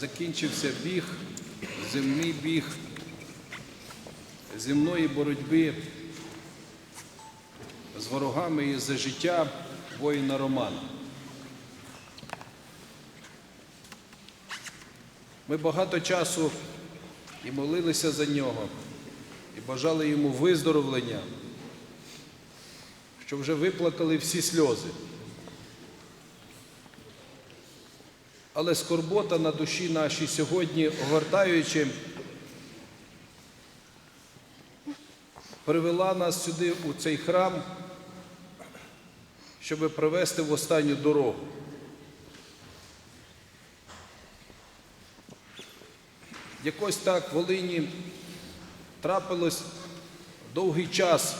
закінчився біг, земний біг земної боротьби з ворогами і за життя воїна Романа. Ми багато часу і молилися за нього, і бажали йому виздоровлення, що вже виплакали всі сльози. Але скорбота на душі нашій сьогодні, огортаючи, привела нас сюди, у цей храм, щоб провести в останню дорогу. Якось так в Волині трапилось довгий час.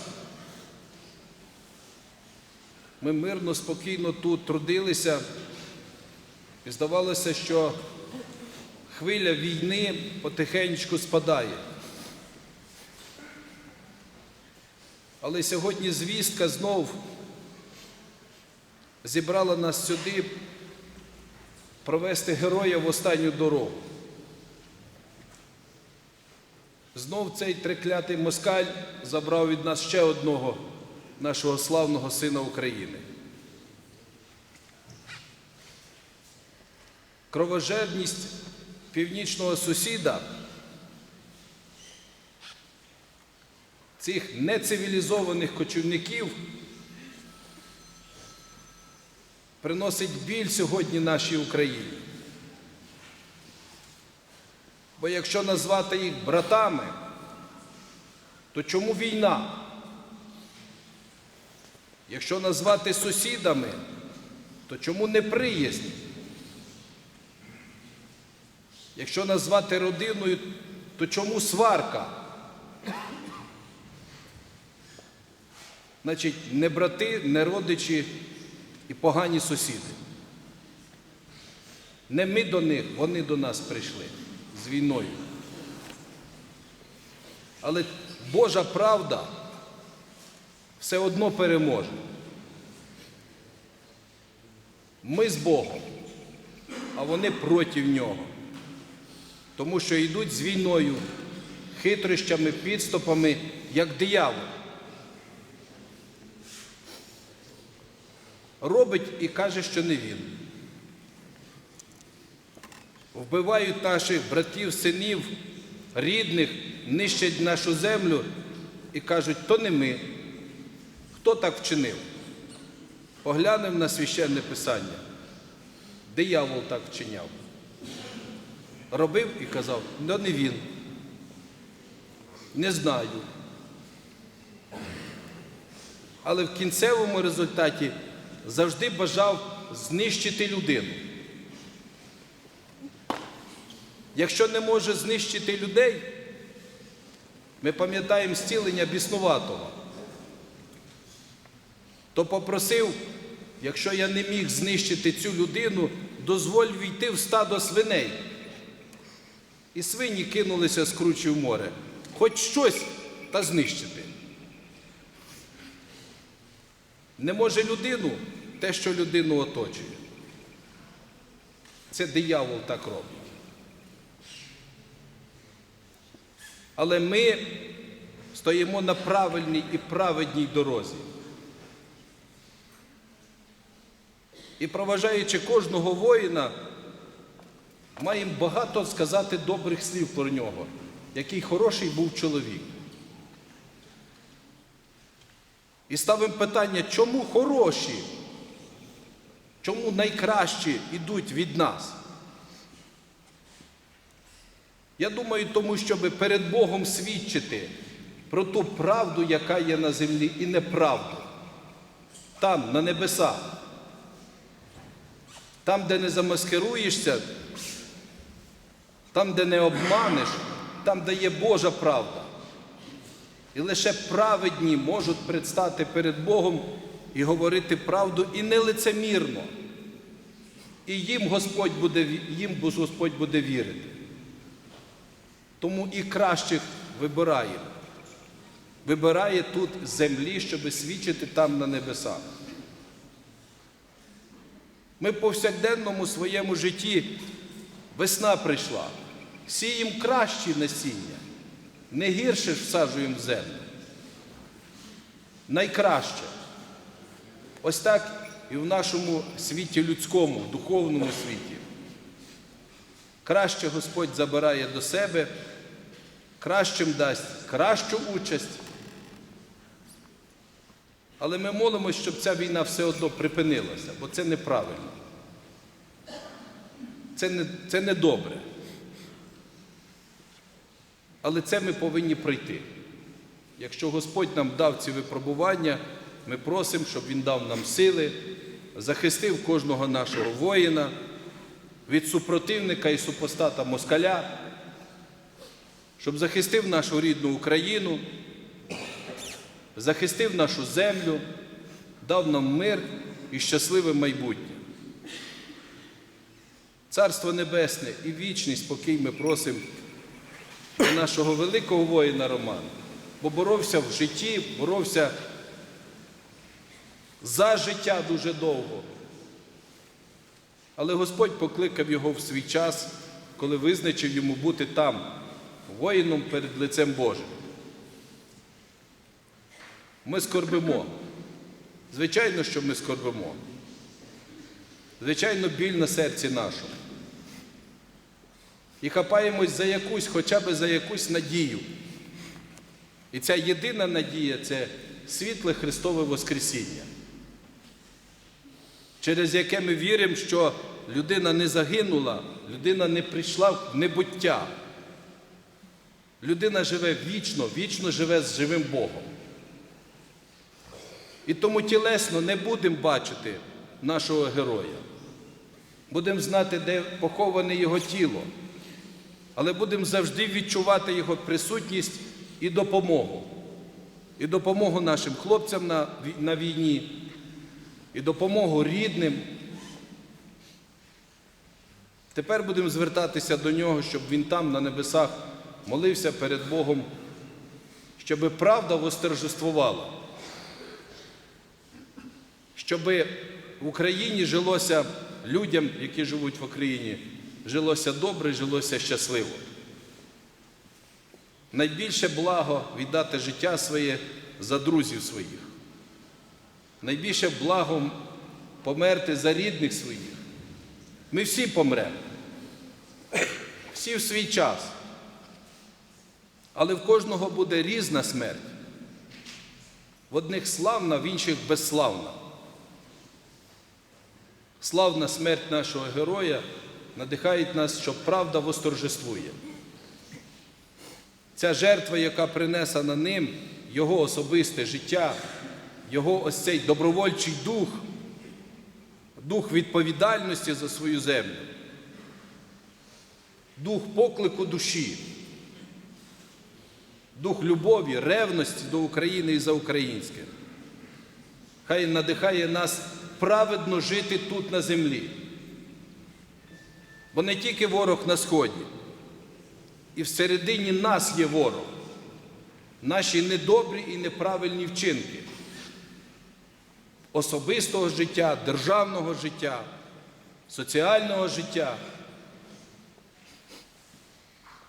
Ми мирно, спокійно тут трудилися, і здавалося, що хвиля війни потихеньку спадає. Але сьогодні звістка знов зібрала нас сюди провести героя в останню дорогу. Знов цей триклятий москаль забрав від нас ще одного нашого славного сина України. Кровожерність північного сусіда цих нецивілізованих кочівників приносить біль сьогодні нашій Україні. Бо якщо назвати їх братами, то чому війна? Якщо назвати сусідами, то чому неприязнь? Якщо назвати родиною, то чому сварка? Значить, не брати, не родичі і погані сусіди. Не ми до них, вони до нас прийшли з війною. Але Божа правда все одно переможе. Ми з Богом, а вони проти нього. Тому що йдуть з війною, хитрощами, підступами, як диявол. Робить і каже, що не він. Вбивають наших братів, синів, рідних, нищать нашу землю і кажуть, то не ми. Хто так вчинив? Поглянемо на священне писання. Диявол так вчиняв. Робив і казав, ну не він. Не знаю. Але в кінцевому результаті завжди бажав знищити людину. Якщо не може знищити людей, ми пам'ятаємо зцілення біснуватого, то попросив, якщо я не міг знищити цю людину, дозволь війти в стадо свиней. І свині кинулися з кручі в море. Хоч щось та знищити. Не може людину те, що людину оточує. Це диявол так робить. Але ми стоїмо на правильній і праведній дорозі. І проважаючи кожного воїна, маємо багато сказати добрих слів про нього, який хороший був чоловік. І ставимо питання, чому хороші, чому найкращі йдуть від нас? Я думаю, тому щоб перед Богом свідчити про ту правду, яка є на землі, і неправду. Там, на небесах. Там, де не замаскируєшся, там, де не обманеш, там, де є Божа правда. І лише праведні можуть предстати перед Богом і говорити правду і не лицемірно. І їм Господь буде, їм Господь буде вірити. Тому і кращих вибирає. Вибирає тут землі, щоб свідчити там на небесах. Ми в повсякденному своєму житті Весна прийшла. Сіємо кращі насіння, не гірше ж всаджуємо в землю. Найкраще. Ось так і в нашому світі людському, духовному світі. Краще Господь забирає до себе, кращим дасть кращу участь. Але ми молимося, щоб ця війна все одно припинилася, бо це неправильно. Це не, це не добре. Але це ми повинні пройти. Якщо Господь нам дав ці випробування, ми просимо, щоб Він дав нам сили, захистив кожного нашого воїна від супротивника і супостата москаля, щоб захистив нашу рідну Україну, захистив нашу землю, дав нам мир і щасливе майбутнє. Царство Небесне і вічний спокій ми просимо для нашого великого воїна Романа, бо боровся в житті, боровся за життя дуже довго. Але Господь покликав його в свій час, коли визначив йому бути там, воїном перед лицем Божим. Ми скорбимо. Звичайно, що ми скорбимо. Звичайно, біль на серці нашому. І хапаємось за якусь, хоча б за якусь надію. І ця єдина надія це світле Христове Воскресіння, через яке ми віримо, що людина не загинула, людина не прийшла в небуття. Людина живе вічно, вічно живе з живим Богом. І тому тілесно не будемо бачити нашого героя. Будемо знати, де поховане його тіло, але будемо завжди відчувати його присутність і допомогу. І допомогу нашим хлопцям на, на війні, і допомогу рідним. Тепер будемо звертатися до нього, щоб він там, на небесах, молився перед Богом, щоб правда восторжествувала щоб в Україні жилося людям, які живуть в Україні, жилося добре, жилося щасливо. Найбільше благо віддати життя своє за друзів своїх. Найбільше благо померти за рідних своїх. Ми всі помремо. Всі в свій час. Але в кожного буде різна смерть. В одних славна, в інших безславна. Славна смерть нашого героя надихає нас, що правда восторжествує. Ця жертва, яка принесена ним, його особисте життя, його ось цей добровольчий дух, дух відповідальності за свою землю, дух поклику душі, дух любові, ревності до України і за українське. Хай надихає нас праведно жити тут на землі. Бо не тільки ворог на сході, і всередині нас є ворог, наші недобрі і неправильні вчинки особистого життя, державного життя, соціального життя.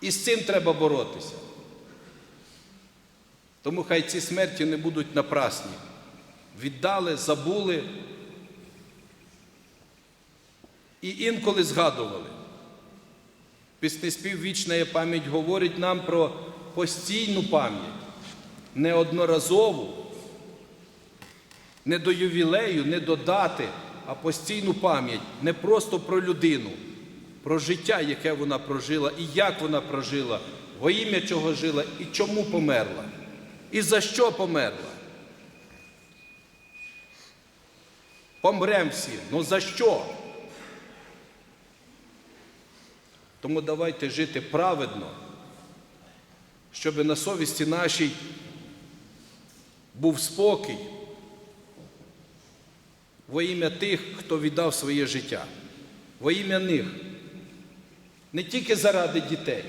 І з цим треба боротися. Тому хай ці смерті не будуть напрасні. Віддали, забули і інколи згадували. Піснеспів «Вічна пам'ять говорить нам про постійну пам'ять, неодноразову, не до ювілею, не до дати, а постійну пам'ять не просто про людину, про життя, яке вона прожила, і як вона прожила, во ім'я чого жила і чому померла, і за що померла. Помрем всі. Ну за що? Тому давайте жити праведно, щоб на совісті нашій був спокій во ім'я тих, хто віддав своє життя, во ім'я них. Не тільки заради дітей,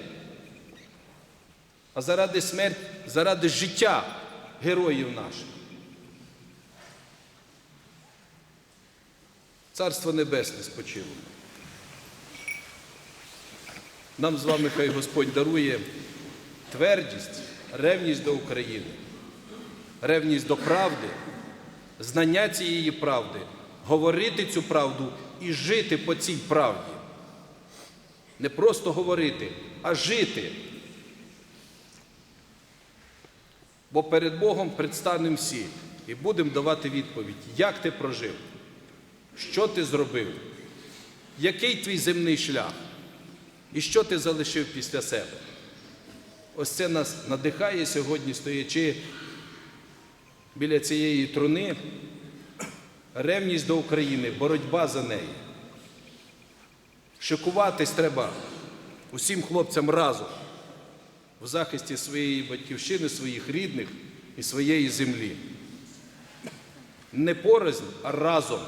а заради смерті, заради життя героїв наших. Царство Небесне спочило. Нам з вами хай Господь дарує твердість, ревність до України, ревність до правди, знання цієї правди, говорити цю правду і жити по цій правді. Не просто говорити, а жити. Бо перед Богом предстанемо всі і будемо давати відповідь, як ти прожив, що ти зробив, який твій земний шлях, і що ти залишив після себе. Ось це нас надихає сьогодні, стоячи біля цієї труни, ревність до України, боротьба за неї. Шикуватись треба усім хлопцям разом в захисті своєї батьківщини, своїх рідних і своєї землі. Не порознь, а разом.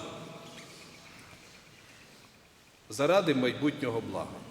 Заради майбутнього блага.